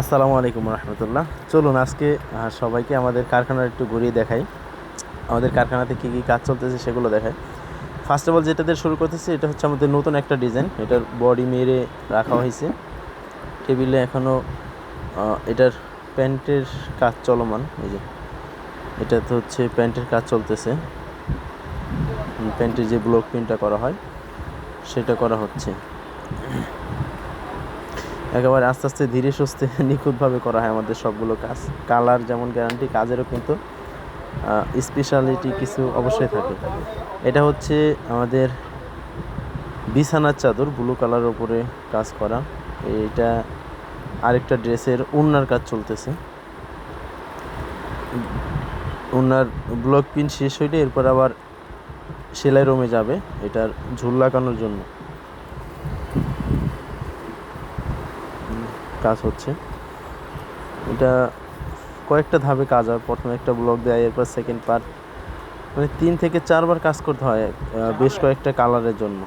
আসসালামু আলাইকুম রহমতুল্লাহ। চলুন আজকে সবাইকে আমাদের কারখানার একটু ঘুরিয়ে দেখাই। আমাদের কারখানাতে কী কী কাজ চলতেছে সেগুলো দেখাই। ফার্স্ট অফ অল যেটাতে শুরু করতেছি, এটা হচ্ছে আমাদের নতুন একটা ডিজাইন এটার বডি মেরে রাখা হয়েছে। টেবিলে এখনও এটার প্যান্টের কাজ চলমান। এই যে, এটা তো হচ্ছে প্যান্টের কাজ চলতেছে। প্যান্টের যে ব্লক প্রিন্টটা করা হয়, সেটা করা হচ্ছে। একেবারে আস্তে আস্তে ধীরে সুস্থে নিখুঁতভাবে করা হয় আমাদের সবগুলো কাজ। কালার যেমন গ্যারান্টি কাজেরও কিন্তু স্পেশালিটি কিছু অবশ্যই থাকে। এটা হচ্ছে আমাদের বিছানার চাদর ব্লু কালারের ওপরে কাজ করা। এটা আরেকটা ড্রেসের উন্নার কাজ চলতেছে। উন্নার ব্লক পিন শেষ হইলে এরপর আবার সেলাই রুমে যাবে। এটার ঝুল লাগানোর জন্য। কাজ হচ্ছে। এটা কয়েকটা ধাপে কাজ হয়। প্রথমে একটা ব্লক দেয় এরপর সেকেন্ড পার্ট মানে তিন থেকে চারবার কাজ করতে হয় বেশ কয়েকটা কালারের জন্য।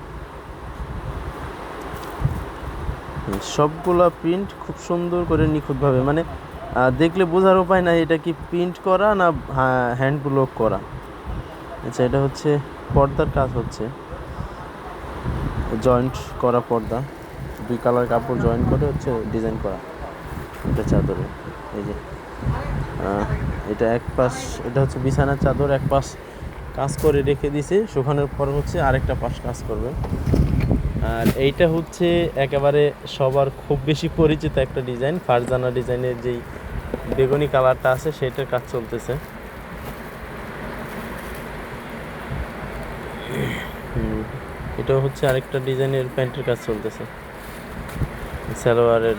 সবগুলা প্রিন্ট খুব সুন্দর করে নিখুঁতভাবে মানে দেখলে বোঝার উপায় নাই এটা কি প্রিন্ট করা না হ্যান্ড ব্লক করা। আচ্ছা এটা হচ্ছে পর্দার কাজ হচ্ছে। জয়েন্ট করা পর্দা। দুই কালার কাপড় জয়েন করে হচ্ছে ডিজাইন করা এটা চাদরে, এই যে। এটা এক পাশ, এটা হচ্ছে বিছানার চাদর, এক পাশ কাজ করে রেখে দিছে শুকানোর পর হচ্ছে আরেকটা পাশ কাজ করবে। আর এইটা হচ্ছে একেবারে সবার খুব বেশি পরিচিত একটা ডিজাইন ফারজানা ডিজাইনের যেই বেগুনি কালারটা আছে, সেটার কাজ চলতেছে। এটা হচ্ছে আরেকটা ডিজাইনের প্যান্টের কাজ চলতেছে। সালোয়ারের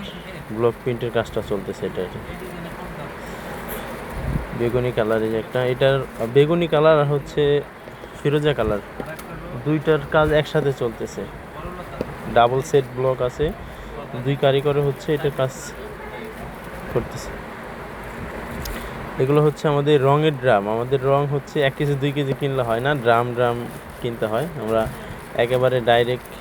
ব্লক প্রিন্টের কাজটা চলতেছে এটা এটা। বেগুনি কালারের একটা, এটার বেগুনি কালার আর হচ্ছে ফিরোজা কালার দুইটার কাজ একসাথে চলতেছে। ডাবল সেট ব্লক আছে। দুই কারিগরে হচ্ছে এটার কাজ করতেছে। এগুলো হচ্ছে আমাদের রঙের ড্রাম আমাদের রং হচ্ছে এক কেজি, দুই কেজি কিনলে হয় না। ড্রাম ড্রাম কিনতে হয়। আমরা একেবারে ডাইরেক্ট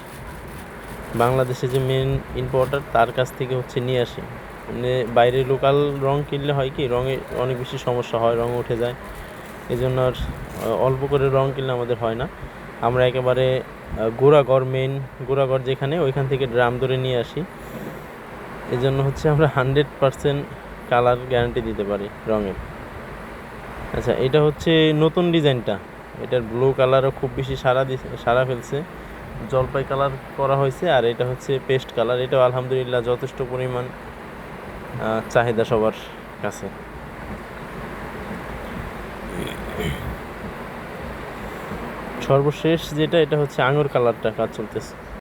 বাংলাদেশে যে মেন ইম্পোর্টার তার কাছ থেকে হচ্ছে নিয়ে আসি। মানে বাইরে লোকাল রং কিনলে হয় কি, রঙে অনেক বেশি সমস্যা হয় রং উঠে যায়। এই জন্য আর অল্প করে রং কিনলে আমাদের হয় না। আমরা একেবারে গোড়াগড় মেন গোড়াগড় যেখানে, ওইখান থেকে ড্রাম ধরে নিয়ে আসি। এই জন্য হচ্ছে আমরা হান্ড্রেড পারসেন্ট কালার গ্যারান্টি দিতে পারি রঙের। আচ্ছা এটা হচ্ছে নতুন ডিজাইনটা এটার ব্লু কালারও খুব বেশি সারা সারা ফেলছে। জলপাই কালার করা হয়েছে, আর এটা হচ্ছে পেস্ট কালার। এটাও আলহামদুলিল্লাহ যথেষ্ট পরিমাণ চাহিদা সবার কাছে। সর্বশেষ যেটা, এটা হচ্ছে আঙুর কালারটা কাজ চলতেছে।